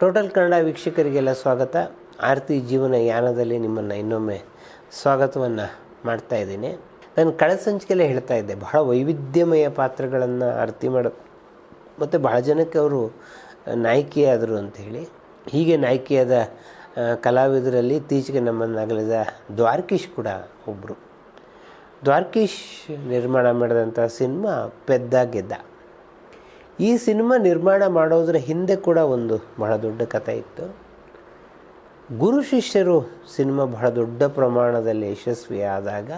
Total Kannada ವೀಕ್ಷಕರಿಗೆಲ್ಲ ಸ್ವಾಗತ. ಆರತಿ ಜೀವನ ಯಾನದಲ್ಲಿ ನಿಮ್ಮನ್ನು ಇನ್ನೊಮ್ಮೆ ಸ್ವಾಗತವನ್ನು ಮಾಡ್ತಾ ಇದ್ದೀನಿ. ನಾನು ಕಳೆದ ಸಂಚಿಕೆಯಲ್ಲೇ ಹೇಳ್ತಾ ಇದ್ದೆ, ಬಹಳ ವೈವಿಧ್ಯಮಯ ಪಾತ್ರಗಳನ್ನು ಆರತಿ ಮಾಡ. ಮತ್ತು ಬಹಳ ಜನಕ್ಕೆ ಅವರು ನಾಯಕಿಯಾದರು ಅಂಥೇಳಿ ಹೀಗೆ ನಾಯಕಿಯಾದ ಕಲಾವಿದರಲ್ಲಿ ಇತ್ತೀಚೆಗೆ ನಮ್ಮನ್ನು ಅಗಲಿದ ದ್ವಾರಕೀಶ್ ಕೂಡ ಒಬ್ಬರು ದ್ವಾರಕೀಶ್ ನಿರ್ಮಾಣ ಮಾಡಿದಂಥ ಸಿನಿಮಾ ಪೆದ್ದ ಗೆದ್ದ ಈ ಸಿನಿಮಾ ನಿರ್ಮಾಣ ಮಾಡೋದ್ರ ಹಿಂದೆ ಕೂಡ ಒಂದು ಬಹಳ ದೊಡ್ಡ ಕಥೆ ಇತ್ತು. ಗುರು ಶಿಷ್ಯರು ಸಿನಿಮಾ ಬಹಳ ದೊಡ್ಡ ಪ್ರಮಾಣದಲ್ಲಿ ಯಶಸ್ವಿ ಆದಾಗ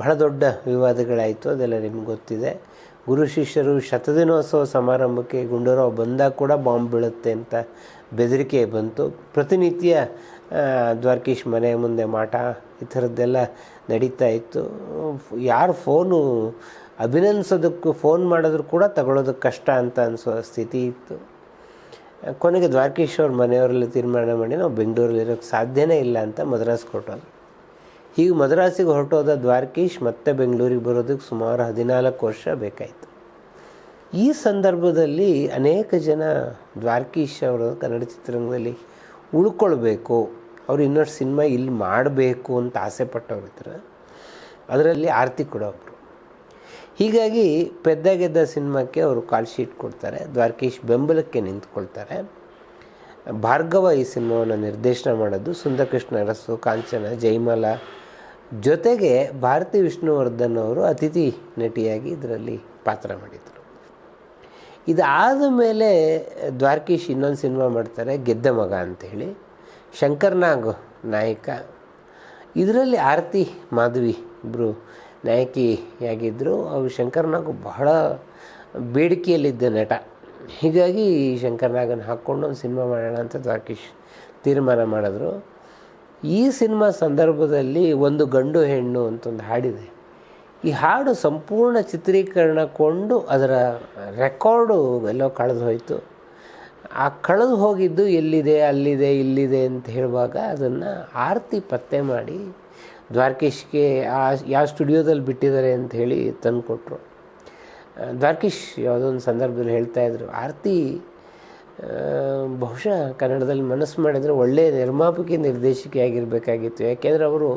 ಬಹಳ ದೊಡ್ಡ ವಿವಾದಗಳಾಯಿತು, ಅದೆಲ್ಲ ನಿಮ್ಗೆ ಗೊತ್ತಿದೆ. ಗುರು ಶಿಷ್ಯರು ಶತದಿನೋತ್ಸವ ಸಮಾರಂಭಕ್ಕೆ ಗುಂಡೂರಾವ್ ಬಂದಾಗ ಕೂಡ ಬಾಂಬ್ ಬೀಳುತ್ತೆ ಅಂತ ಬೆದರಿಕೆ ಬಂತು. ಪ್ರತಿನಿತ್ಯ ದ್ವಾರಕೀಶ್ ಮನೆ ಮುಂದೆ ಮಾಟ, ಈ ಥರದ್ದೆಲ್ಲ ನಡೀತಾ ಇತ್ತು. ಯಾರು ಫೋನು ಅಭಿನಂದಿಸೋದಕ್ಕೂ ಫೋನ್ ಮಾಡಿದ್ರು ಕೂಡ ತಗೊಳ್ಳೋದಕ್ಕೆ ಕಷ್ಟ ಅಂತ ಅನಿಸೋ ಸ್ಥಿತಿ ಇತ್ತು. ಕೊನೆಗೆ ದ್ವಾರಕೀಶ್ ಅವ್ರ ಮನೆಯವರೆಲ್ಲ ತೀರ್ಮಾನ ಮಾಡಿ ನಾವು ಬೆಂಗಳೂರಲ್ಲಿ ಇರೋಕ್ಕೆ ಸಾಧ್ಯನೇ ಇಲ್ಲ ಅಂತ ಮದ್ರಾಸ್ಗೆ ಹೊರಟೋದು ಹೀಗೆ ಮದ್ರಾಸಿಗೆ ಹೊರಟೋದ ದ್ವಾರಕೀಶ್ ಮತ್ತೆ ಬೆಂಗಳೂರಿಗೆ ಬರೋದಕ್ಕೆ ಸುಮಾರು ಹದಿನಾಲ್ಕು ವರ್ಷ ಬೇಕಾಯಿತು. ಈ ಸಂದರ್ಭದಲ್ಲಿ ಅನೇಕ ಜನ ದ್ವಾರಕೀಶ್ ಅವರು ಕನ್ನಡ ಚಿತ್ರರಂಗದಲ್ಲಿ ಉಳ್ಕೊಳ್ಬೇಕು, ಅವ್ರು ಇನ್ನೊಂದು ಸಿನಿಮಾ ಇಲ್ಲಿ ಮಾಡಬೇಕು ಅಂತ ಆಸೆ ಪಟ್ಟವ್ರ ಅದರಲ್ಲಿ ಆರತಿ ಕೂಡ ಒಬ್ಬರು ಹೀಗಾಗಿ ಪೆದ್ದ ಗೆದ್ದ ಸಿನಿಮಾಕ್ಕೆ ಅವರು ಕಾಲ್ ಶೀಟ್ ಕೊಡ್ತಾರೆ. ದ್ವಾರಕೀಶ್ ಬೆಂಬಲಕ್ಕೆ ನಿಂತ್ಕೊಳ್ತಾರೆ. ಭಾರ್ಗವ ಈ ಸಿನಿಮಾವನ್ನು ನಿರ್ದೇಶನ ಮಾಡೋದು. ಸುಂದರಕೃಷ್ಣ ಅರಸು ಕಾಂಚನ ಜೈಮಾಲ ಜೊತೆಗೆ ಭಾರತಿ ವಿಷ್ಣುವರ್ಧನ್ ಅವರು ಅತಿಥಿ ನಟಿಯಾಗಿ ಇದರಲ್ಲಿ ಪಾತ್ರ ಮಾಡಿದರು. ಇದಾದ ಮೇಲೆ ದ್ವಾರಕೀಶ್ ಇನ್ನೊಂದು ಸಿನಿಮಾ ಮಾಡ್ತಾರೆ, ಗೆದ್ದ ಮಗ ಅಂಥೇಳಿ ಶಂಕರ್ನಾಗ್ ನಾಯಕ. ಇದರಲ್ಲಿ ಆರತಿ ಮಾಧವಿ ಇಬ್ಬರು ನಾಯಕಿಯಾಗಿದ್ದರು ಅವು ಶಂಕರ್ನಾಗು ಬಹಳ ಬೇಡಿಕೆಯಲ್ಲಿದ್ದ ನಟ. ಹೀಗಾಗಿ ಶಂಕರ್ನಾಗನ ಹಾಕ್ಕೊಂಡು ಒಂದು ಸಿನಿಮಾ ಮಾಡೋಣ ಅಂತ ದ್ವಾರಕೀಶ್ ತೀರ್ಮಾನ ಮಾಡಿದ್ರು. ಈ ಸಿನಿಮಾ ಸಂದರ್ಭದಲ್ಲಿ ಒಂದು ಗಂಡು ಹೆಣ್ಣು ಅಂತ ಒಂದು ಹಾಡಿದೆ. ಈ ಹಾಡು ಸಂಪೂರ್ಣ ಚಿತ್ರೀಕರಣ ಕೊಂಡು ಅದರ ರೆಕಾರ್ಡು ಎಲ್ಲೋ ಕಳೆದು ಹೋಯಿತು ಆ ಕಳೆದು ಹೋಗಿದ್ದು ಎಲ್ಲಿದೆ, ಅಲ್ಲಿದೆ, ಇಲ್ಲಿದೆ ಅಂತ ಹೇಳುವಾಗ ಅದನ್ನು ಆರತಿ ಪತ್ತೆ ಮಾಡಿ ದ್ವಾರಕೀಶ್ಗೆ ಆ ಯಾವ ಸ್ಟುಡಿಯೋದಲ್ಲಿ ಬಿಟ್ಟಿದ್ದಾರೆ ಅಂತ ಹೇಳಿ ತಂದುಕೊಟ್ರು. ದ್ವಾರಕೀಶ್ ಯಾವುದೋ ಒಂದು ಸಂದರ್ಭದಲ್ಲಿ ಹೇಳ್ತಾ ಇದ್ರು, ಆರತಿ ಬಹುಶಃ ಕನ್ನಡದಲ್ಲಿ ಮನಸ್ಸು ಮಾಡಿದರೆ ಒಳ್ಳೆಯ ನಿರ್ಮಾಪಕಿ ನಿರ್ದೇಶಕಿಯಾಗಿರಬೇಕಾಗಿತ್ತು. ಯಾಕೆಂದರೆ ಅವರು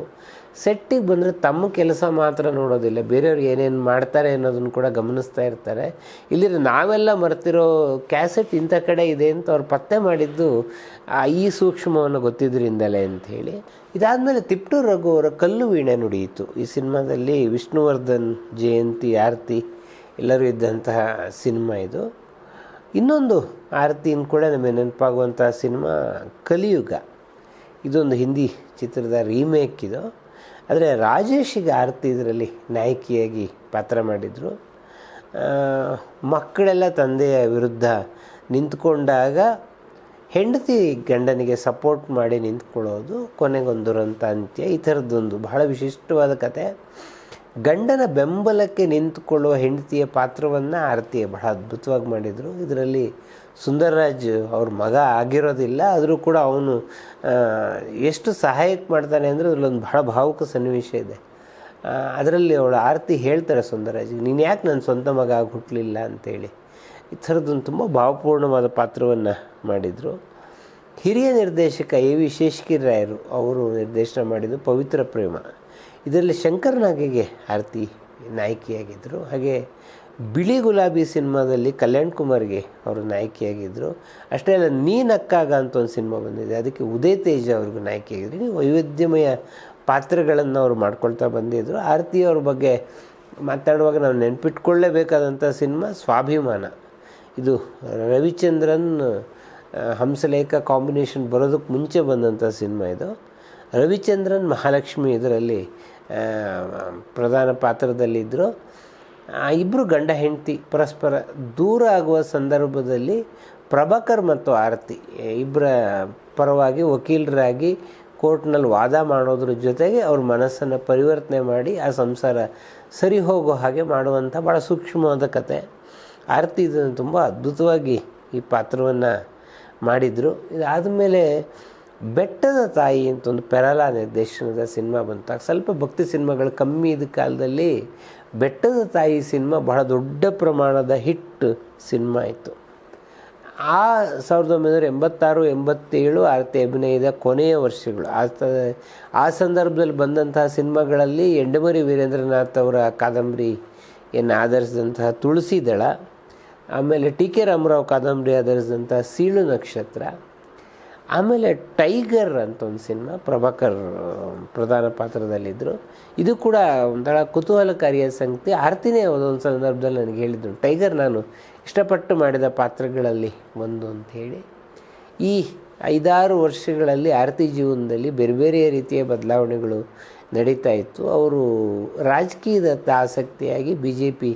ಸೆಟ್ಟಿಗೆ ಬಂದರೆ ತಮ್ಮ ಕೆಲಸ ಮಾತ್ರ ನೋಡೋದಿಲ್ಲ. ಬೇರೆಯವ್ರು ಏನೇನು ಮಾಡ್ತಾರೆ ಅನ್ನೋದನ್ನು ಕೂಡ ಗಮನಿಸ್ತಾ ಇರ್ತಾರೆ. ಇಲ್ಲಿ ನಾವೆಲ್ಲ ಮರ್ತಿರೋ ಕ್ಯಾಸೆಟ್ ಇಂಥ ಕಡೆ ಇದೆ ಅಂತ ಅವ್ರು ಪತ್ತೆ ಮಾಡಿದ್ದು ಈ ಸೂಕ್ಷ್ಮವನ್ನು ಗೊತ್ತಿದ್ದರಿಂದಲೇ ಅಂಥೇಳಿ ಇದಾದಮೇಲೆ ತಿಪ್ಟು ರಘು ಅವರ ಕಲ್ಲು ವೀಣೆ ನುಡಿಯಿತು. ಈ ಸಿನಿಮಾದಲ್ಲಿ ವಿಷ್ಣುವರ್ಧನ್ ಜಯಂತಿ, ಆರತಿ ಎಲ್ಲರೂ ಇದ್ದಂತಹ ಸಿನಿಮಾ ಇದು. ಇನ್ನೊಂದು ಆರತಿಯಿಂದ ಕೂಡ ನಮಗೆ ನೆನಪಾಗುವಂಥ ಸಿನಿಮಾ ಕಲಿಯುಗ. ಇದೊಂದು ಹಿಂದಿ ಚಿತ್ರದ ರೀಮೇಕ್ ಇದು. ಆದರೆ ರಾಜೇಶಿಗೆ ಆರತಿ ಇದರಲ್ಲಿ ನಾಯಕಿಯಾಗಿ ಪಾತ್ರ ಮಾಡಿದರು. ಮಕ್ಕಳೆಲ್ಲ ತಂದೆಯ ವಿರುದ್ಧ ನಿಂತ್ಕೊಂಡಾಗ ಹೆಂಡತಿ ಗಂಡನಿಗೆ ಸಪೋರ್ಟ್ ಮಾಡಿ ನಿಂತ್ಕೊಳ್ಳೋದು, ಕೊನೆಗೊಂದು ದುರಂತ ಅಂತ್ಯ, ಈ ಥರದ್ದೊಂದು ಬಹಳ ವಿಶಿಷ್ಟವಾದ ಕತೆ. ಗಂಡನ ಬೆಂಬಲಕ್ಕೆ ನಿಂತುಕೊಳ್ಳುವ ಹೆಂಡತಿಯ ಪಾತ್ರವನ್ನು ಆರತಿ ಬಹಳ ಅದ್ಭುತವಾಗಿ ಮಾಡಿದರು. ಇದರಲ್ಲಿ ಸುಂದರರಾಜ್ ಅವ್ರ ಮಗ ಆಗಿರೋದಿಲ್ಲ, ಆದರೂ ಕೂಡ ಅವನು ಎಷ್ಟು ಸಹಾಯಕ್ಕೆ ಮಾಡ್ತಾನೆ ಅಂದರೆ ಅದರಲ್ಲೊಂದು ಬಹಳ ಭಾವುಕ ಸನ್ನಿವೇಶ ಇದೆ. ಅದರಲ್ಲಿ ಅವಳು ಆರತಿ ಹೇಳ್ತಾರೆ ಸುಂದರರಾಜ್ಗೆ ನೀನು ಯಾಕೆ ನನ್ನ ಸ್ವಂತ ಮಗ ಆಗಿ ಹುಟ್ಟಲಿಲ್ಲ ಅಂತೇಳಿ. ಈ ಥರದ್ದೊಂದು ತುಂಬ ಭಾವಪೂರ್ಣವಾದ ಪಾತ್ರವನ್ನು ಮಾಡಿದರು. ಹಿರಿಯ ನಿರ್ದೇಶಕ ಎ ವಿ ಶೇಷಗಿರಿ ರಾಯರು ಅವರು ನಿರ್ದೇಶನ ಮಾಡಿದ್ದು ಪವಿತ್ರ ಪ್ರೇಮ. ಇದರಲ್ಲಿ ಶಂಕರ್ ನಾಗಿಗೆ ಆರತಿ ನಾಯಕಿಯಾಗಿದ್ದರು ಹಾಗೆ ಬಿಳಿ ಗುಲಾಬಿ ಸಿನಿಮಾದಲ್ಲಿ ಕಲ್ಯಾಣ್ ಕುಮಾರ್ಗೆ ಅವರು ನಾಯಕಿಯಾಗಿದ್ದರು ಅಷ್ಟೇ ಅಲ್ಲ ನೀನಕ್ಕಾಗ ಅಂತ ಒಂದು ಸಿನಿಮಾ ಬಂದಿದೆ. ಅದಕ್ಕೆ ಉದಯ ತೇಜ ಅವ್ರಿಗೂ ನಾಯಕಿಯಾಗಿದ್ರು. ಹೀಗೆ ವೈವಿಧ್ಯಮಯ ಪಾತ್ರಗಳನ್ನು ಅವರು ಮಾಡ್ಕೊಳ್ತಾ ಬಂದಿದ್ದರು ಆರತಿ ಅವ್ರ ಬಗ್ಗೆ ಮಾತಾಡುವಾಗ ನಾವು ನೆನ್ಪಿಟ್ಕೊಳ್ಳೇಬೇಕಾದಂಥ ಸಿನಿಮಾ ಸ್ವಾಭಿಮಾನ. ಇದು ರವಿಚಂದ್ರನ್ ಹಂಸಲೇಖ ಕಾಂಬಿನೇಷನ್ ಬರೋದಕ್ಕೆ ಮುಂಚೆ ಬಂದಂಥ ಸಿನಿಮಾ ಇದು. ರವಿಚಂದ್ರನ್ ಮಹಾಲಕ್ಷ್ಮಿ ಇದರಲ್ಲಿ ಪ್ರಧಾನ ಪಾತ್ರದಲ್ಲಿದ್ದರು ಇಬ್ಬರು ಗಂಡ ಹೆಂಡತಿ ಪರಸ್ಪರ ದೂರ ಆಗುವ ಸಂದರ್ಭದಲ್ಲಿ ಪ್ರಭಾಕರ್ ಮತ್ತು ಆರತಿ ಇಬ್ಬರ ಪರವಾಗಿ ವಕೀಲರಾಗಿ ಕೋರ್ಟ್ನಲ್ಲಿ ವಾದ ಮಾಡೋದ್ರ ಜೊತೆಗೆ ಅವ್ರ ಮನಸ್ಸನ್ನು ಪರಿವರ್ತನೆ ಮಾಡಿ ಆ ಸಂಸಾರ ಸರಿ ಹೋಗೋ ಹಾಗೆ ಮಾಡುವಂಥ ಭಾಳ ಸೂಕ್ಷ್ಮವಾದ ಕತೆ. ಆರತಿ ಇದನ್ನು ತುಂಬ ಅದ್ಭುತವಾಗಿ ಈ ಪಾತ್ರವನ್ನು ಮಾಡಿದರು. ಇದಾದಮೇಲೆ ಬೆಟ್ಟದ ತಾಯಿ ಅಂತ ಒಂದು ಪೆರಲ ನಿರ್ದೇಶನದ ಸಿನಿಮಾ ಬಂತಾಗ ಸ್ವಲ್ಪ ಭಕ್ತಿ ಸಿನಿಮಾಗಳು ಕಮ್ಮಿ ಇದ್ದ ಕಾಲದಲ್ಲಿ ಬೆಟ್ಟದ ತಾಯಿ ಸಿನಿಮಾ ಬಹಳ ದೊಡ್ಡ ಪ್ರಮಾಣದ ಹಿಟ್ ಸಿನಿಮಾ ಇತ್ತು. ಆ ಸಾವಿರದ ಒಂಬೈನೂರ ಎಂಬತ್ತಾರು, ಎಂಬತ್ತೇಳು ಆರತಿ ಅಭಿನಯದ ಕೊನೆಯ ವರ್ಷಗಳು. ಆ ಆ ಸಂದರ್ಭದಲ್ಲಿ ಬಂದಂತಹ ಸಿನಿಮಾಗಳಲ್ಲಿ ಎಂಡಮರಿ ವೀರೇಂದ್ರನಾಥ್ ಅವರ ಕಾದಂಬರಿಯನ್ನು ಆಧರಿಸಿದಂತಹ ತುಳಸಿ ದಳ, ಆಮೇಲೆ ಟಿ ಕೆ ರಾಮರಾವ್ ಕಾದಂಬರಿ ಆಧರಿಸಿದಂತಹ ಸೀಳು ನಕ್ಷತ್ರ ಆಮೇಲೆ ಟೈಗರ್ ಅಂತ ಒಂದು ಸಿನಿಮಾ, ಪ್ರಭಾಕರ್ ಪ್ರಧಾನ ಪಾತ್ರದಲ್ಲಿದ್ದರು ಇದು ಕೂಡ ಒಂಥರ ಕುತೂಹಲಕಾರಿಯ ಸಂಗತಿ. ಆರ್ತಿನೇ ಒಂದೊಂದು ಸಂದರ್ಭದಲ್ಲಿ ನನಗೆ ಹೇಳಿದ್ರು, ಟೈಗರ್ ನಾನು ಇಷ್ಟಪಟ್ಟು ಮಾಡಿದ ಪಾತ್ರಗಳಲ್ಲಿ ಒಂದು ಅಂತ ಹೇಳಿ. ಈ ಐದಾರು ವರ್ಷಗಳಲ್ಲಿ ಆರತಿ ಜೀವನದಲ್ಲಿ ಬೇರೆ ಬೇರೆ ರೀತಿಯ ಬದಲಾವಣೆಗಳು ನಡೀತಾ ಇತ್ತು. ಅವರು ರಾಜಕೀಯದತ್ತ ಆಸಕ್ತಿಯಾಗಿ ಬಿ ಜೆ ಪಿ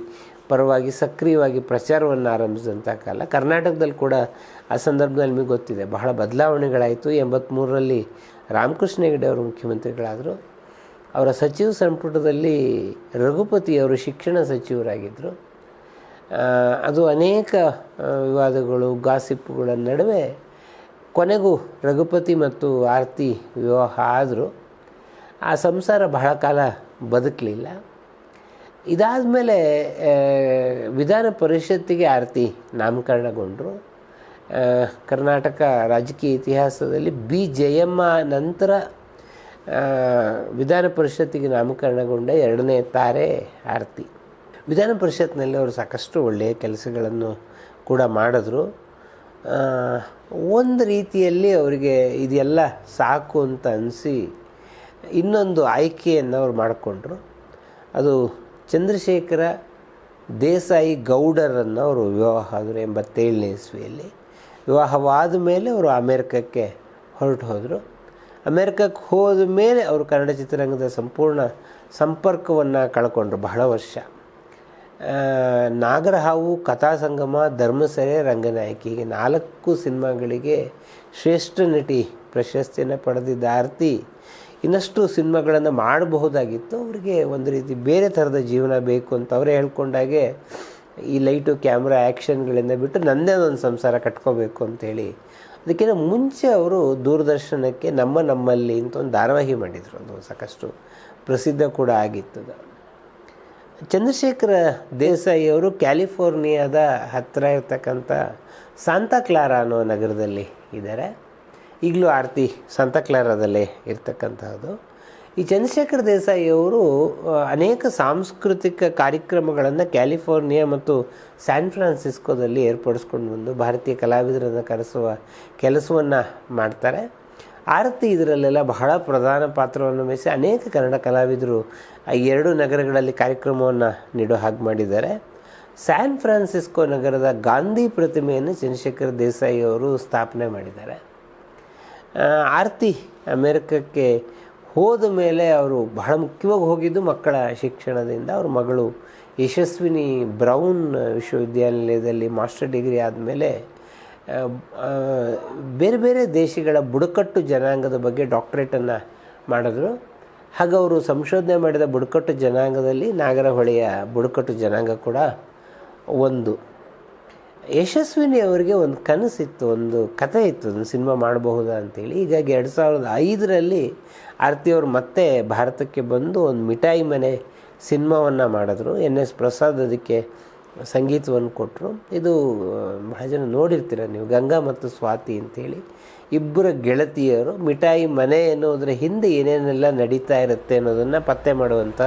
ಪರವಾಗಿ ಸಕ್ರಿಯವಾಗಿ ಪ್ರಚಾರವನ್ನು ಆರಂಭಿಸಿದಂಥ ಕಾಲ ಕರ್ನಾಟಕದಲ್ಲಿ ಕೂಡ ಆ ಸಂದರ್ಭದಲ್ಲಿ ನಿಮಗೆ ಗೊತ್ತಿದೆ. ಬಹಳ ಬದಲಾವಣೆಗಳಾಯಿತು. ಎಂಬತ್ತ್ಮೂರರಲ್ಲಿ ರಾಮಕೃಷ್ಣ ಹೆಗಡೆ ಅವರು ಮುಖ್ಯಮಂತ್ರಿಗಳಾದರು, ಅವರ ಸಚಿವ ಸಂಪುಟದಲ್ಲಿ ರಘುಪತಿ ಅವರು ಶಿಕ್ಷಣ ಸಚಿವರಾಗಿದ್ದರು ಅದು ಅನೇಕ ವಿವಾದಗಳು ಗಾಸಿಪ್ಪುಗಳ ನಡುವೆ ಕೊನೆಗೂ ರಘುಪತಿ ಮತ್ತು ಆರತಿ ವಿವಾಹ ಆದರು. ಆ ಸಂಸಾರ ಬಹಳ ಕಾಲ ಬದುಕಲಿಲ್ಲ. ಇದಾದ ಮೇಲೆ ವಿಧಾನ ಪರಿಷತ್ತಿಗೆ ಆರತಿ ನಾಮಕರಣಗೊಂಡರು. ಕರ್ನಾಟಕ ರಾಜಕೀಯ ಇತಿಹಾಸದಲ್ಲಿ ಬಿ ಜಯಮ್ಮ ನಂತರ ವಿಧಾನ ಪರಿಷತ್ತಿಗೆ ನಾಮಕರಣಗೊಂಡ ಎರಡನೇ ತಾರೆ ಆರತಿ. ವಿಧಾನ ಪರಿಷತ್ನಲ್ಲಿ ಅವರು ಸಾಕಷ್ಟು ಒಳ್ಳೆಯ ಕೆಲಸಗಳನ್ನು ಕೂಡ ಮಾಡಿದ್ರು. ಒಂದು ರೀತಿಯಲ್ಲಿ ಅವರಿಗೆ ಇದೆಲ್ಲ ಸಾಕು ಅಂತ ಅನಿಸಿ ಇನ್ನೊಂದು ಆಯ್ಕೆಯನ್ನು ಅವ್ರು ಮಾಡಿಕೊಂಡ್ರು. ಅದು ಚಂದ್ರಶೇಖರ ದೇಸಾಯಿ ಗೌಡರನ್ನು ಅವರು ವಿವಾಹ ಆದರು ಎಂಬತ್ತೇಳನೇ ಇಸ್ವಿಯಲ್ಲಿ ವಿವಾಹವಾದ ಮೇಲೆ ಅವರು ಅಮೇರಿಕಕ್ಕೆ ಹೊರಟು ಹೋದರು. ಅಮೇರಿಕಕ್ಕೆ ಹೋದ ಮೇಲೆ ಅವರು ಕನ್ನಡ ಚಿತ್ರರಂಗದ ಸಂಪೂರ್ಣ ಸಂಪರ್ಕವನ್ನು ಕಳ್ಕೊಂಡ್ರು ಬಹಳ ವರ್ಷ. ನಾಗರಹಾವು ಕಥಾಸಂಗಮ ಧರ್ಮಸೆರೆ, ರಂಗನಾಯಕಿ ಹೀಗೆ ನಾಲ್ಕು ಸಿನಿಮಾಗಳಿಗೆ ಶ್ರೇಷ್ಠ ನಟಿ ಪ್ರಶಸ್ತಿಯನ್ನು ಪಡೆದಿದ್ದ ಆರತಿ ಇನ್ನಷ್ಟು ಸಿನಿಮಾಗಳನ್ನು ಮಾಡಬಹುದಾಗಿತ್ತು. ಅವರಿಗೆ ಒಂದು ರೀತಿ ಬೇರೆ ಥರದ ಜೀವನ ಬೇಕು ಅಂತ ಅವರೇ ಹೇಳ್ಕೊಂಡಾಗೆ ಈ ಲೈಟು, ಕ್ಯಾಮ್ರಾ ಆ್ಯಕ್ಷನ್ಗಳಿಂದ ಬಿಟ್ಟು ನನ್ನದೇ ಒಂದು ಸಂಸಾರ ಕಟ್ಕೋಬೇಕು ಅಂತೇಳಿ ಅದಕ್ಕಿಂತ ಮುಂಚೆ ಅವರು ದೂರದರ್ಶನಕ್ಕೆ ನಮ್ಮ ನಮ್ಮಲ್ಲಿ ಅಂತ ಒಂದು ಧಾರಾವಾಹಿ ಮಾಡಿದರು. ಅದು ಸಾಕಷ್ಟು ಪ್ರಸಿದ್ಧ ಕೂಡ ಆಗಿತ್ತು ಅದು. ಚಂದ್ರಶೇಖರ ದೇಸಾಯಿ ಅವರು ಕ್ಯಾಲಿಫೋರ್ನಿಯಾದ ಹತ್ತಿರ ಇರ್ತಕ್ಕಂಥ ಸಾಂತಾ ಕ್ಲಾರಾ ಅನ್ನೋ ನಗರದಲ್ಲಿ ಇದ್ದಾರೆ. ಈಗಲೂ ಆರತಿ ಸಂತಕ್ಲಾರದಲ್ಲಿ ಕ್ಲಾರಾದಲ್ಲೇ ಇರ್ತಕ್ಕಂಥದ್ದು ಈ ಚಂದ್ರಶೇಖರ್ ದೇಸಾಯಿ ಅವರು ಅನೇಕ ಸಾಂಸ್ಕೃತಿಕ ಕಾರ್ಯಕ್ರಮಗಳನ್ನು ಕ್ಯಾಲಿಫೋರ್ನಿಯಾ ಮತ್ತು ಸ್ಯಾನ್ ಫ್ರಾನ್ಸಿಸ್ಕೋದಲ್ಲಿ ಏರ್ಪಡಿಸ್ಕೊಂಡು ಬಂದು ಭಾರತೀಯ ಕಲಾವಿದರನ್ನು ಕರೆಸುವ ಕೆಲಸವನ್ನು ಮಾಡ್ತಾರೆ. ಆರತಿ ಇದರಲ್ಲೆಲ್ಲ ಬಹಳ ಪ್ರಧಾನ ಪಾತ್ರವನ್ನು ವಹಿಸಿ ಅನೇಕ ಕನ್ನಡ ಕಲಾವಿದರು ಆ ಎರಡು ನಗರಗಳಲ್ಲಿ ಕಾರ್ಯಕ್ರಮವನ್ನು ನೀಡೋ ಹಾಗೆ ಮಾಡಿದ್ದಾರೆ. ಸ್ಯಾನ್ ಫ್ರಾನ್ಸಿಸ್ಕೋ ನಗರದ ಗಾಂಧಿ ಪ್ರತಿಮೆಯನ್ನು ಚಂದ್ರಶೇಖರ್ ದೇಸಾಯಿ ಅವರು ಸ್ಥಾಪನೆ ಮಾಡಿದ್ದಾರೆ. ಆರತಿ ಅಮೇರಿಕಕ್ಕೆ ಹೋದ ಮೇಲೆ ಅವರು ಬಹಳ ಮುಖ್ಯವಾಗಿ ಹೋಗಿದ್ದು ಮಕ್ಕಳ ಶಿಕ್ಷಣದಿಂದ. ಅವ್ರ ಮಗಳು ಯಶಸ್ವಿನಿ ಬ್ರೌನ್ ವಿಶ್ವವಿದ್ಯಾನಿಲಯದಲ್ಲಿ ಮಾಸ್ಟರ್ ಡಿಗ್ರಿ ಆದಮೇಲೆ ಬೇರೆ ಬೇರೆ ದೇಶಗಳ ಬುಡಕಟ್ಟು ಜನಾಂಗದ ಬಗ್ಗೆ ಡಾಕ್ಟ್ರೇಟನ್ನು ಮಾಡಿದ್ರು. ಹಾಗೆ ಅವರು ಸಂಶೋಧನೆ ಮಾಡಿದ ಬುಡಕಟ್ಟು ಜನಾಂಗದಲ್ಲಿ ನಾಗರಹೊಳೆಯ ಬುಡಕಟ್ಟು ಜನಾಂಗ ಕೂಡ ಒಂದು. ಯಶಸ್ವಿನಿ ಅವರಿಗೆ ಒಂದು ಕನಸಿತ್ತು, ಒಂದು ಕಥೆ ಇತ್ತು, ಒಂದು ಸಿನಿಮಾ ಮಾಡಬಹುದಾ ಅಂತೇಳಿ. ಹೀಗಾಗಿ ಎರಡು ಸಾವಿರದ ಐದರಲ್ಲಿ ಆರತಿ ಅವರು ಮತ್ತೆ ಭಾರತಕ್ಕೆ ಬಂದು ಒಂದು ಮಿಠಾಯಿ ಮನೆ ಸಿನಿಮಾವನ್ನು ಮಾಡಿದ್ರು. ಎನ್ ಎಸ್ ಪ್ರಸಾದ್ ಅದಕ್ಕೆ ಸಂಗೀತವನ್ನು ಕೊಟ್ಟರು ಇದು ಬಹಳ ಜನ ನೋಡಿರ್ತೀರ ನೀವು, ಗಂಗಾ ಮತ್ತು ಸ್ವಾತಿ ಅಂತೇಳಿ. ಇಬ್ಬರ ಗೆಳತಿಯರು, ಮಿಠಾಯಿ ಮನೆ ಎನ್ನುವುದರ ಹಿಂದೆ ಏನೇನೆಲ್ಲ ನಡೀತಾ ಇರುತ್ತೆ ಅನ್ನೋದನ್ನು ಪತ್ತೆ ಮಾಡುವಂಥ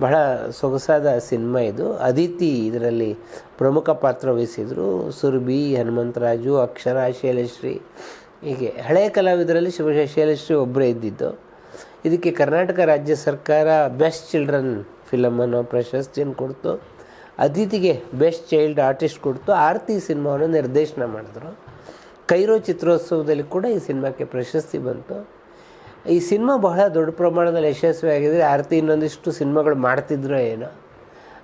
ಬಹಳ ಸೊಗಸಾದ ಸಿನಿಮಾ ಇದು. ಅದಿತಿ ಇದರಲ್ಲಿ ಪ್ರಮುಖ ಪಾತ್ರ ವಹಿಸಿದರು. ಸುರಭಿ, ಹನುಮಂತರಾಜು, ಅಕ್ಷರ, ಶೈಲಶ್ರೀ. ಹೀಗೆ ಹಳೆಯ ಕಲಾವಿದರಲ್ಲಿ ಶಿವ, ಶೈಲಶ್ರೀ ಒಬ್ಬರೇ ಇದ್ದಿದ್ದು. ಇದಕ್ಕೆ ಕರ್ನಾಟಕ ರಾಜ್ಯ ಸರ್ಕಾರ ಬೆಸ್ಟ್ ಚಿಲ್ಡ್ರನ್ ಫಿಲಮ್ ಅನ್ನೋ ಪ್ರಶಸ್ತಿಯನ್ನು ಕೊಡ್ತು. ಅದಿತಿಗೆ ಬೆಸ್ಟ್ ಚೈಲ್ಡ್ ಆರ್ಟಿಸ್ಟ್ ಕೊಡ್ತು. ಆರತಿ ಸಿನಿಮಾವನ್ನು ನಿರ್ದೇಶನ ಮಾಡಿದ್ರು. ಕೈರೋ ಚಿತ್ರೋತ್ಸವದಲ್ಲಿ ಕೂಡ ಈ ಸಿನಿಮಾಕ್ಕೆ ಪ್ರಶಸ್ತಿ ಬಂತು. ಈ ಸಿನಿಮಾ ಬಹಳ ದೊಡ್ಡ ಪ್ರಮಾಣದಲ್ಲಿ ಯಶಸ್ವಿಯಾಗಿದ್ದರೆ ಆರತಿ ಇನ್ನೊಂದಿಷ್ಟು ಸಿನಿಮಾಗಳು ಮಾಡ್ತಿದ್ರೋ ಏನೋ.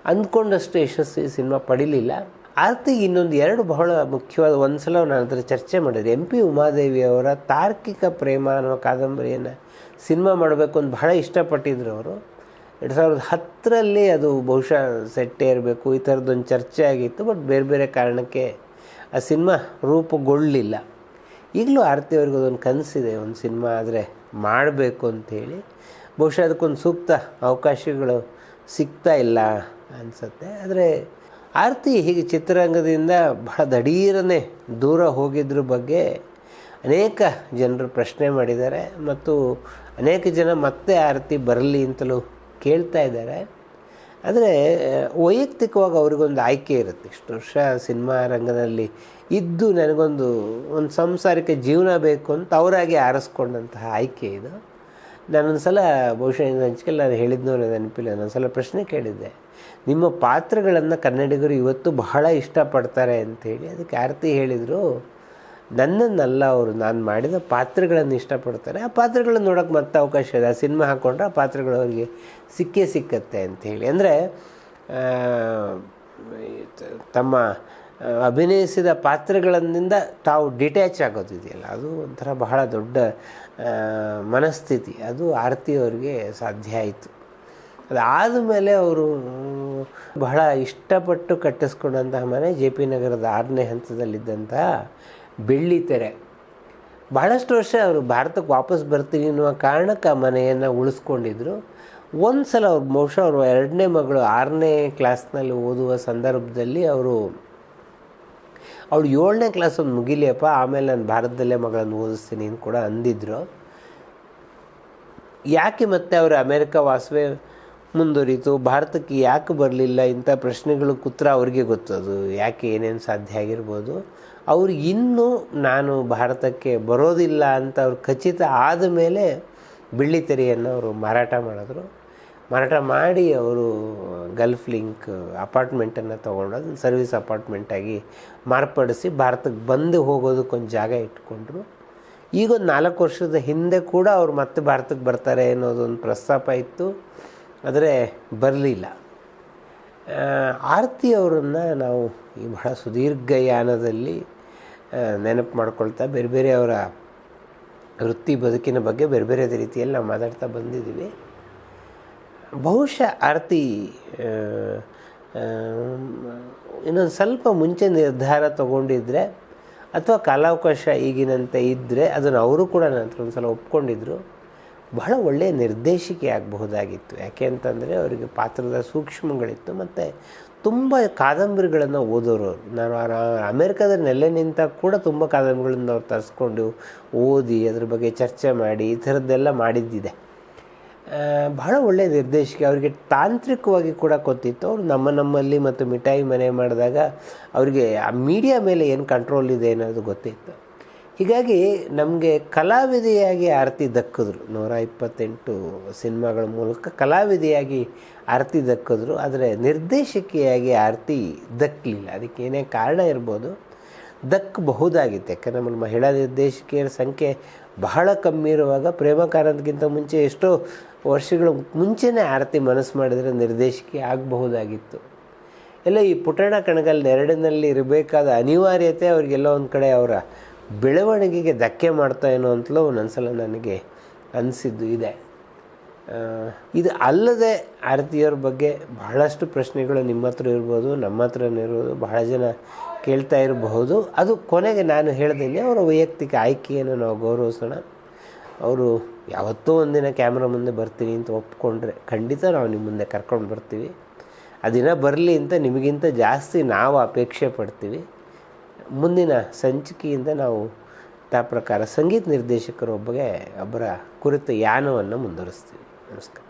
ಅಂದ್ಕೊಂಡಷ್ಟು ಯಶಸ್ವಿ ಸಿನಿಮಾ ಪಡಿಲಿಲ್ಲ. ಆರತಿ ಇನ್ನೊಂದು ಎರಡು ಬಹಳ ಮುಖ್ಯವಾದ ಒಂದು ಸಲ ನಾನು ಅದರ ಚರ್ಚೆ ಮಾಡಿದೆ. ಎಂ ಪಿ ಉಮಾದೇವಿ ಅವರ ತಾರ್ಕಿಕ ಪ್ರೇಮ ಅನ್ನೋ ಕಾದಂಬರಿಯನ್ನು ಸಿನಿಮಾ ಮಾಡಬೇಕು ಅಂತ ಬಹಳ ಇಷ್ಟಪಟ್ಟಿದ್ರು ಅವರು. ಎರಡು ಸಾವಿರದ ಹತ್ತರಲ್ಲಿ ಅದು ಬಹುಶಃ ಸೆಟ್ಟೇ ಇರಬೇಕು, ಈ ಥರದ್ದೊಂದು ಚರ್ಚೆ ಆಗಿತ್ತು, ಬಟ್ ಬೇರೆ ಬೇರೆ ಕಾರಣಕ್ಕೆ ಆ ಸಿನಿಮಾ ರೂಪುಗೊಳ್ಳಲಿಲ್ಲ. ಈಗಲೂ ಆರತಿ ಅವ್ರಿಗೆ ಅದೊಂದು ಕನಸಿದೆ, ಒಂದು ಸಿನಿಮಾ ಆದರೆ. ಮಾಡಬೇಕು ಅಂಥೇಳಿ. ಬಹುಶಃ ಅದಕ್ಕೊಂದು ಸೂಕ್ತ ಅವಕಾಶಗಳು ಸಿಗ್ತಾ ಇಲ್ಲ ಅನಿಸುತ್ತೆ. ಆದರೆ ಆರತಿ ಹೀಗೆ ಚಿತ್ರರಂಗದಿಂದ ಬಹಳ ದಡೀರನೆ ದೂರ ಹೋಗಿದ್ದರ ಬಗ್ಗೆ ಅನೇಕ ಜನರು ಪ್ರಶ್ನೆ ಮಾಡಿದ್ದಾರೆ. ಮತ್ತು ಅನೇಕ ಜನ ಮತ್ತೆ ಆರತಿ ಬರಲಿ ಅಂತಲೂ ಕೇಳ್ತಾ ಇದ್ದಾರೆ. ಆದರೆ, ವೈಯಕ್ತಿಕವಾಗಿ ಅವ್ರಿಗೊಂದು ಆಯ್ಕೆ ಇರುತ್ತೆ. ಇಷ್ಟು ವರ್ಷ ಸಿನಿಮಾ ರಂಗದಲ್ಲಿ ಇದ್ದು ನನಗೊಂದು ಒಂದು ಸಂಸಾರಿಕ ಜೀವನ ಬೇಕು ಅಂತ ಅವರಾಗಿ ಆರಿಸ್ಕೊಂಡಂತಹ ಆಯ್ಕೆ ಇದು. ನಾನೊಂದು ಸಲ ಬಹುಶಃ ಹಂಚಿಕೆ ನಾನು ಹೇಳಿದ್ನೋ ನೆನಪಿಲ್ಲ ನಾನೊಂದು ಸಲ ಪ್ರಶ್ನೆ ಕೇಳಿದ್ದೆ. ನಿಮ್ಮ ಪಾತ್ರಗಳನ್ನು ಕನ್ನಡಿಗರು ಇವತ್ತು ಬಹಳ ಇಷ್ಟಪಡ್ತಾರೆ ಅಂಥೇಳಿ ಅದಕ್ಕೆ ಆರತಿ ಹೇಳಿದರು ನನ್ನನ್ನಲ್ಲ ಅವರು ನಾನು ಮಾಡಿದ ಪಾತ್ರಗಳನ್ನು ಇಷ್ಟಪಡ್ತಾರೆ. ಆ ಪಾತ್ರಗಳನ್ನು ನೋಡೋಕ್ಕೆ ಮತ್ತೆ ಅವಕಾಶ ಇದೆ. ಆ ಸಿನಿಮಾ ಹಾಕ್ಕೊಂಡ್ರೆ ಆ ಪಾತ್ರಗಳು ಅವ್ರಿಗೆ ಸಿಕ್ಕೇ ಸಿಕ್ಕತ್ತೆ ಅಂಥೇಳಿ ಅಂದರೆ ತಮ್ಮ ಅಭಿನಯಿಸಿದ ಪಾತ್ರಗಳಿಂದ ತಾವು ಡಿಟ್ಯಾಚ್ ಆಗೋದಿದೆಯಲ್ಲ ಅದು ಒಂಥರ ಬಹಳ ದೊಡ್ಡ ಮನಸ್ಥಿತಿ. ಅದು ಆರತಿ ಅವರಿಗೆ ಸಾಧ್ಯ ಆಯಿತು. ಅದಾದ ಮೇಲೆ ಅವರು ಬಹಳ ಇಷ್ಟಪಟ್ಟು ಕಟ್ಟಿಸ್ಕೊಂಡಂತಹ ಮನೆ ಜೆ ಪಿ ನಗರದ ಆರನೇ ಹಂತದಲ್ಲಿದ್ದಂತಹ ಬೆಳ್ಳಿ ತೆರೆ. ಬಹಳಷ್ಟು ವರ್ಷ ಅವರು ಭಾರತಕ್ಕೆ ವಾಪಸ್ ಬರ್ತೀನಿ ಅನ್ನುವ ಕಾರಣಕ್ಕೆ ಆ ಮನೆಯನ್ನು ಉಳಿಸ್ಕೊಂಡಿದ್ರು. ಒಂದು ಸಲ ಅವ್ರು ಬಹುಶಃ ಅವರು ಎರಡನೇ ಮಗಳು ಆರನೇ ಕ್ಲಾಸ್ನಲ್ಲಿ ಓದುವ ಸಂದರ್ಭದಲ್ಲಿ ಅವರು, ಅವಳು ಏಳನೇ ಕ್ಲಾಸ್ ಒಂದು ಮುಗಿಲಿಯಪ್ಪ, ಆಮೇಲೆ ನಾನು ಭಾರತದಲ್ಲೇ ಮಗಳನ್ನು ಓದಿಸ್ತೀನಿ ಅಂತ ಕೂಡ ಅಂದಿದ್ರು. ಯಾಕೆ ಮತ್ತೆ ಅವರು ಅಮೇರಿಕ ವಾಸವೇ ಮುಂದುವರಿತು? ಭಾರತಕ್ಕೆ ಯಾಕೆ ಬರಲಿಲ್ಲ? ಇಂಥ ಪ್ರಶ್ನೆಗಳು ಕುತ್ರ ಅವ್ರಿಗೆ ಗೊತ್ತದು ಯಾಕೆ ಏನೇನು ಸಾಧ್ಯ ಆಗಿರ್ಬೋದು? ಅವ್ರು ಇನ್ನೂ ನಾನು ಭಾರತಕ್ಕೆ ಬರೋದಿಲ್ಲ ಅಂತ ಅವ್ರು ಖಚಿತ ಆದ ಮೇಲೆ ಬೆಳ್ಳಿ ತೆರೆಯನ್ನು ಅವರು ಮಾರಾಟ ಮಾಡಿದ್ರು. ಮಾರಾಟ ಮಾಡಿ ಅವರು ಗಲ್ಫ್ ಲಿಂಕ್ ಅಪಾರ್ಟ್ಮೆಂಟನ್ನು ತೊಗೊಂಡು ಅದನ್ನು ಸರ್ವಿಸ್ ಅಪಾರ್ಟ್ಮೆಂಟಾಗಿ ಮಾರ್ಪಡಿಸಿ ಭಾರತಕ್ಕೆ ಬಂದು ಹೋಗೋದಕ್ಕೊಂದು ಜಾಗ ಇಟ್ಕೊಂಡ್ರು. ಈಗೊಂದು ನಾಲ್ಕು ವರ್ಷದ ಹಿಂದೆ ಕೂಡ ಅವ್ರು ಮತ್ತೆ ಭಾರತಕ್ಕೆ ಬರ್ತಾರೆ ಅನ್ನೋದೊಂದು ಪ್ರಸ್ತಾಪ ಇತ್ತು. ಆದರೆ ಬರಲಿಲ್ಲ. ಆರತಿ ಅವರನ್ನು ನಾವು ಈ ಬಹಳ ಸುದೀರ್ಘ ಯಾನದಲ್ಲಿ ನೆನಪು ಮಾಡ್ಕೊಳ್ತಾ ಬೇರೆ ಬೇರೆ ಅವರ ವೃತ್ತಿ ಬದುಕಿನ ಬಗ್ಗೆ ಬೇರೆ ಬೇರೆ ರೀತಿಯಲ್ಲಿ ನಾವು ಮಾತಾಡ್ತಾ ಬಂದಿದ್ದೀವಿ. ಬಹುಶಃ ಆರತಿ ಇನ್ನೊಂದು ಸ್ವಲ್ಪ ಮುಂಚೆ ನಿರ್ಧಾರ ತಗೊಂಡಿದ್ರೆ ಅಥವಾ ಕಾಲಾವಕಾಶ ಈಗಿನಂತೆ ಇದ್ದರೆ ಅದನ್ನು ಅವರು ಕೂಡ ನಂತರ ಹತ್ರ ಒಂದು ಸಲ ಒಪ್ಕೊಂಡಿದ್ರು. ಬಹಳ ಒಳ್ಳೆಯ ನಿರ್ದೇಶಿಕೆ ಆಗಬಹುದಾಗಿತ್ತು. ಯಾಕೆ ಅಂತಂದರೆ ಅವರಿಗೆ ಪಾತ್ರದ ಸೂಕ್ಷ್ಮಗಳಿತ್ತು ಮತ್ತು ತುಂಬ ಕಾದಂಬರಿಗಳನ್ನು ಓದೋರು ನಾನು ಅಮೇರಿಕಾದ ನೆಲೆ ನಿಂತ ಕೂಡ ತುಂಬ ಕಾದಂಬರಿಗಳನ್ನು ಅವ್ರು ತರಿಸ್ಕೊಂಡು ಓದಿ ಅದ್ರ ಬಗ್ಗೆ ಚರ್ಚೆ ಮಾಡಿ ಈ ಥರದ್ದೆಲ್ಲ ಮಾಡಿದ್ದಿದೆ. ಬಹಳ ಒಳ್ಳೆಯ ನಿರ್ದೇಶಕಿ. ಅವರಿಗೆ ತಾಂತ್ರಿಕವಾಗಿ ಕೂಡ ಗೊತ್ತಿತ್ತು. ಅವರು ನಮ್ಮ ನಮ್ಮಲ್ಲಿ ಮತ್ತು ಮಿಠಾಯಿ ಮನೆ ಮಾಡಿದಾಗ ಅವರಿಗೆ ಆ ಮೀಡಿಯಾ ಮೇಲೆ ಏನು ಕಂಟ್ರೋಲ್ ಇದೆ ಅನ್ನೋದು ಗೊತ್ತಿತ್ತು. ಹೀಗಾಗಿ ನಮಗೆ ಕಲಾವಿದೆಯಾಗಿ ಆರತಿ ದಕ್ಕಿದ್ರು. ನೂರ ಇಪ್ಪತ್ತೆಂಟು ಸಿನಿಮಾಗಳ ಮೂಲಕ ಕಲಾವಿದೆಯಾಗಿ ಆರತಿ ದಕ್ಕಿದ್ರು. ಆದರೆ ನಿರ್ದೇಶಕಿಯಾಗಿ ಆರತಿ ದಕ್ಕಲಿಲ್ಲ ಅದಕ್ಕೆ ಏನೇ ಕಾರಣ ಇರ್ಬೋದು, ದಕ್ಕಬಹುದಾಗಿತ್ತು. ಯಾಕಂದರೆ ನಮ್ಮ ಮಹಿಳಾ ನಿರ್ದೇಶಕಿಯರ ಸಂಖ್ಯೆ ಬಹಳ ಕಮ್ಮಿ ಇರುವಾಗ ಪ್ರೇಮ ಕಾರಂತಕ್ಕಿಂತ ಮುಂಚೆ ಎಷ್ಟೋ ವರ್ಷಗಳ ಮುಂಚೆನೇ ಆರತಿ ಮನಸ್ಸು ಮಾಡಿದರೆ ನಿರ್ದೇಶಕಿ ಆಗಬಹುದಾಗಿತ್ತು. ಎಲ್ಲ ಈ ಪುಟಾಣ ಕಣಗಲ್ ನೆರಡಿನಲ್ಲಿ ಇರಬೇಕಾದ ಅನಿವಾರ್ಯತೆ ಅವ್ರಿಗೆಲ್ಲ ಒಂದು ಕಡೆ ಅವರ ಬೆಳವಣಿಗೆಗೆ ಧಕ್ಕೆ ಮಾಡ್ತಾ ಏನೋ ಅಂತಲೂ ಒಂದೊಂದ್ಸಲ ನನಗೆ ಅನಿಸಿದ್ದು ಇದೆ. ಇದು ಅಲ್ಲದೆ ಆರತಿಯವ್ರ ಬಗ್ಗೆ ಬಹಳಷ್ಟು ಪ್ರಶ್ನೆಗಳು ನಿಮ್ಮ ಹತ್ರ ಇರ್ಬೋದು, ನಮ್ಮ ಹತ್ರನೂ ಇರ್ಬೋದು, ಬಹಳ ಜನ ಕೇಳ್ತಾ ಇರಬಹುದು. ಅದು ಕೊನೆಗೆ ನಾನು ಹೇಳ್ದಂಗೆ ಅವರ ವೈಯಕ್ತಿಕ ಆಯ್ಕೆಯನ್ನು ನಾವು ಗೌರವಿಸೋಣ. ಅವರು ಯಾವತ್ತೋ ಒಂದಿನ ಕ್ಯಾಮ್ರಾ ಮುಂದೆ ಬರ್ತೀನಿ ಅಂತ ಒಪ್ಕೊಂಡ್ರೆ ಖಂಡಿತ ನಾವು ನಿಮ್ಮ ಮುಂದೆ ಕರ್ಕೊಂಡು ಬರ್ತೀವಿ. ಆ ದಿನ ಬರಲಿ ಅಂತ ನಿಮಗಿಂತ ಜಾಸ್ತಿ ನಾವು ಅಪೇಕ್ಷೆ ಪಡ್ತೀವಿ. ಮುಂದಿನ ಸಂಚಿಕೆಯಿಂದ ನಾವು ತಾ ಪ್ರಕಾರ ಸಂಗೀತ ನಿರ್ದೇಶಕರೊಬ್ಬಗೆ ಒಬ್ಬರ ಕುರಿತ ಯಾನವನ್ನು ಮುಂದುವರಿಸ್ತೀವಿ. ನಮಸ್ಕಾರ.